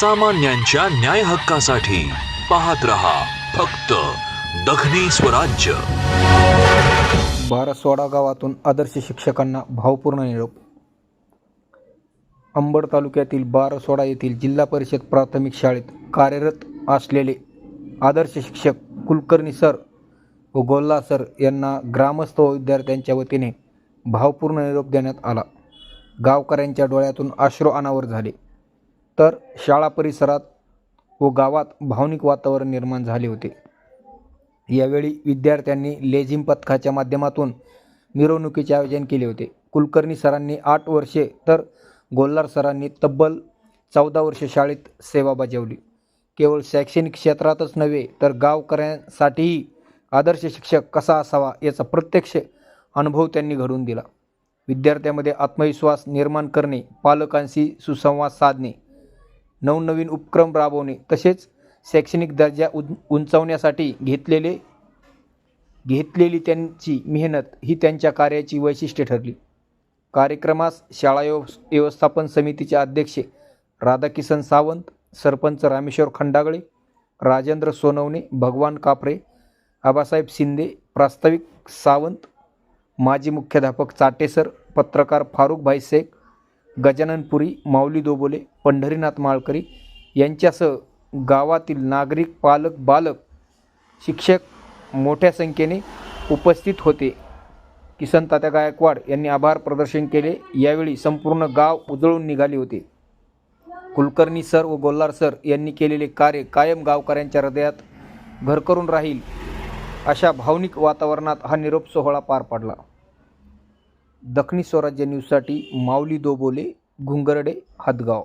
सामान्यांच्या न्याय हक्कासाठी पाहत रहा फक्त दखनी स्वराज्य. बारसवाडा गावातून आदर्श शिक्षकांना भावपूर्ण निरोप. अंबड तालुक्यातील बारसवाडा येथील जिल्हा परिषद प्राथमिक शाळेत कार्यरत असलेले आदर्श शिक्षक कुलकर्णी सर व गोल्ला सर यांना ग्रामस्थ व विद्यार्थ्यांच्या वतीने भावपूर्ण निरोप देण्यात आला. गावकऱ्यांच्या डोळ्यातून अश्रू अनावर झाले. तर शाळा परिसरात व गावात भावनिक वातावरण निर्माण झाले होते. यावेळी विद्यार्थ्यांनी लेझिम पथकाच्या माध्यमातून मिरवणुकीचे आयोजन केले होते. कुलकर्णी सरांनी आठ वर्षे तर गोल्हार सरांनी तब्बल चौदा वर्षे शाळेत सेवा बजावली. केवळ शैक्षणिक क्षेत्रातच नव्हे तर गावकऱ्यांसाठीही आदर्श शिक्षक कसा असावा याचा प्रत्यक्ष अनुभव त्यांनी घडवून दिला. विद्यार्थ्यामध्ये आत्मविश्वास निर्माण करणे पालकांशी सुसंवाद साधणे नवनवीन उपक्रम राबवणे तसेच शैक्षणिक दर्जा उं उंचावण्यासाठी घेतलेले घेतलेली त्यांची मेहनत ही त्यांच्या कार्याची वैशिष्ट्ये ठरली. कार्यक्रमास शाळा व्यव व्यवस्थापन समितीचे अध्यक्ष राधाकिशन सावंत सरपंच रामेश्वर खंडागळे राजेंद्र सोनवणे भगवान कापरे आबासाहेब शिंदे प्रास्ताविक सावंत माजी मुख्याध्यापक चाटेसर पत्रकार फारुखभाई शेख गजाननपुरी माऊली दोबोले पंढरीनाथ माळकरी यांच्यासह गावातील नागरिक पालक बालक शिक्षक मोठ्या संख्येने उपस्थित होते. किसन तात्या गायकवाड यांनी आभार प्रदर्शन केले. यावेळी संपूर्ण गाव उजळून निघाले होते. कुलकर्णी सर व गोल्हार सर यांनी केलेले कार्य कायम गावकऱ्यांच्या हृदयात घर करून राहील अशा भावनिक वातावरणात हा निरोप सोहळा पार पडला. दखनी स्वराज्य न्यूजसाठी माऊली दोबोले घुंगरडे हदगाव.